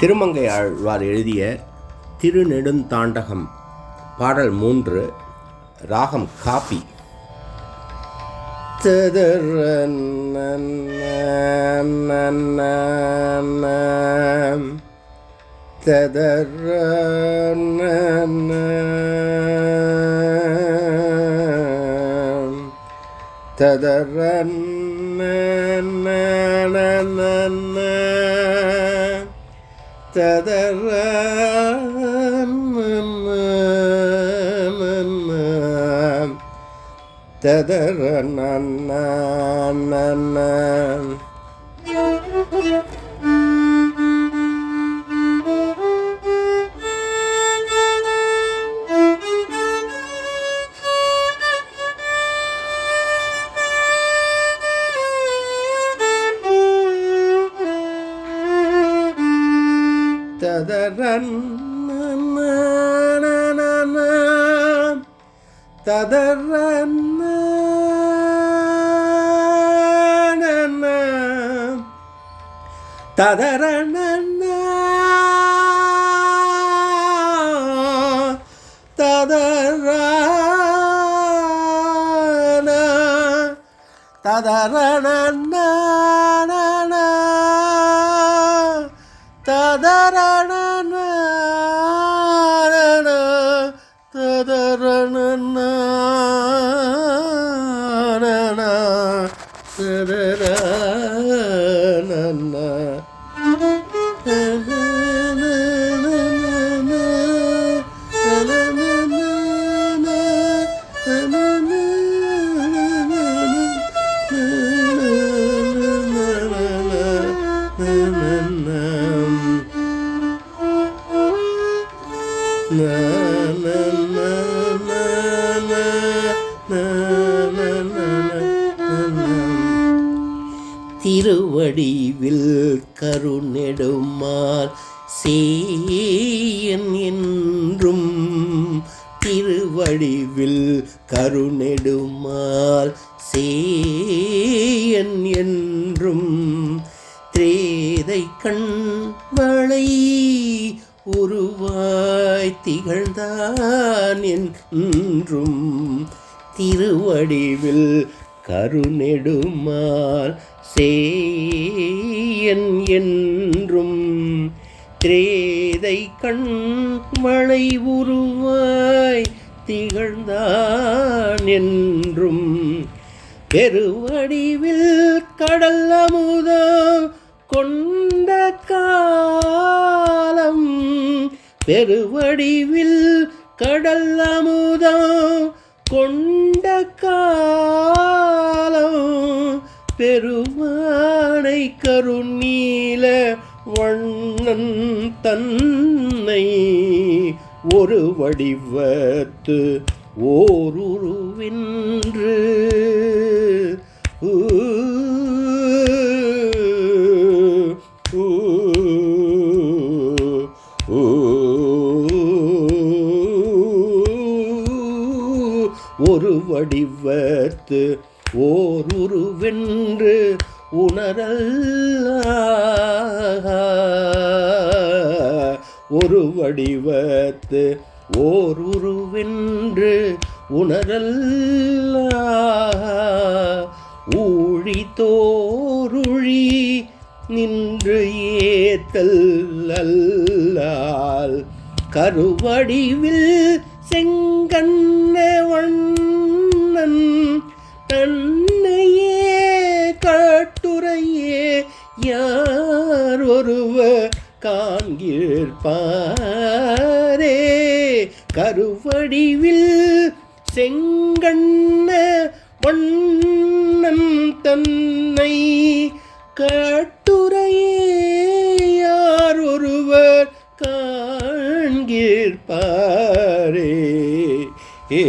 திருமங்கை ஆழ்வார் எழுதிய திருநெடுந்தாண்டகம் பாடல் மூன்று ராகம் காப்பி. ததர் ததர் Tederem Tederem തദരൻ തദരൻ തദരണ തദരണ തദരണ തദര la la la திருவடிவில் கருணெடுமார் சேயன் என்றும் திருவடிவில் கருணெடுமால் சேயன் என்றும் திரேதை கண்வளை உருவாய் திகழ்ந்தான் என்றும் திருவடிவில் கருணெடுமால் சேயன் என்றும் திரேதை கண் மழை உருவாய் திகழ்ந்தான் என்றும் பெருவடிவில் கடல் அமுதம் கொண்ட காலம் பெருவடிவில் கடல் அமுதம் கொண்ட காலம் பெருமானை கருநீல வண்ணன் தன்னை ஒரு வடிவத்து ஓருருவின்று. ஒரு வடிவத்து ஓர் உருவென்று உணரல்ல ஒரு வடிவத்து ஓர் உருவென்று உணரல்ல ஊழி தோருழி நின்று ஏத்தல் அல்லால். கருவடிவில் செங்கண்ண வண்ண கண்டாரே கருவடிவில் செங்கண்ண வண்ணன் தன்னை கட்டுரையே யார் ஒருவர் காண்கிற்பாரே. ஏ